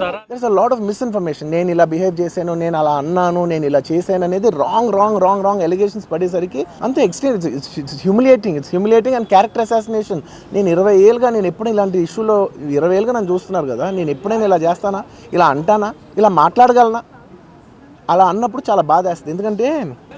There's a lot of misinformation నేను ఇలా behave చేశాను నేను అలా అన్నాను నేను ఇలా చేశాను అనేది wrong wrong wrong wrong allegations పడేసరికి అంతే extreme it's humiliating it's humiliating and character assassination నేను ఇరవై ఏళ్ళుగా నేను ఎప్పుడు ఇలాంటి ఇష్యూలో ఇరవై ఏళ్ళుగా నన్ను చూస్తున్నారు కదా నేను ఎప్పుడైనా ఇలా చేస్తానా ఇలా అంటానా ఇలా మాట్లాడగలనా? అలా అన్నప్పుడు చాలా బాధ వేస్తుంది ఎందుకంటే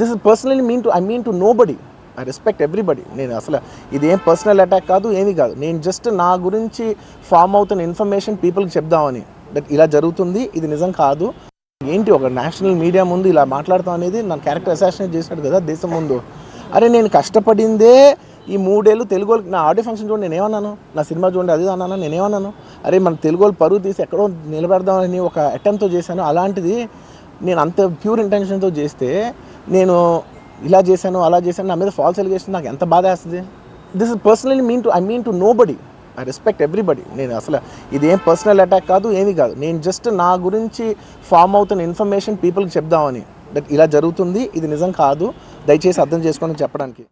This is personally mean to I mean to nobody I respect everybody నేను అసలు ఇది ఏం పర్సనల్ అటాక్ కాదు ఏమీ కాదు. నేను జస్ట్ నా గురించి ఫామ్ అవుతున్న ఇన్ఫర్మేషన్ పీపుల్కి చెప్దామని. బట్ ఇలా జరుగుతుంది ఇది నిజం కాదు. ఏంటి ఒక నేషనల్ మీడియా ముందు ఇలా మాట్లాడతాం అనేది? నా క్యారెక్టర్ అసాసినేట్ చేశాడు కదా దేశం ముందు. అరే నేను కష్టపడిందే ఈ మూడేళ్ళు తెలుగు వాళ్ళకి. నా ఆడియో ఫంక్షన్ చూడండి నేనేమన్నాను నా సినిమా చూడండి అది అన్నాను? నేనేమన్నాను అరే మన తెలుగు వాళ్ళు పరువు తీసి ఎక్కడో నిలబెడదామని ఒక అటెంప్ట్తో చేశాను. అలాంటిది నేను అంత ప్యూర్ ఇంటెన్షన్తో చేస్తే నేను ఇలా చేశాను అలా చేశాను నా మీద ఫాల్స్ ఎలిగేషన్ నాకు ఎంత బాధ వేస్తుంది? This is personally mean to I mean to nobody I respect everybody నేను అసలు ఇదేం పర్సనల్ అటాక్ కాదు ఏమీ కాదు. నేను జస్ట్ నా గురించి ఫామ్ అవుతున్న ఇన్ఫర్మేషన్ పీపుల్కి చెప్దామని. దట్ ఇలా జరుగుతుంది ఇది నిజం కాదు. దయచేసి అర్థం చేసుకొని చెప్పడానికి.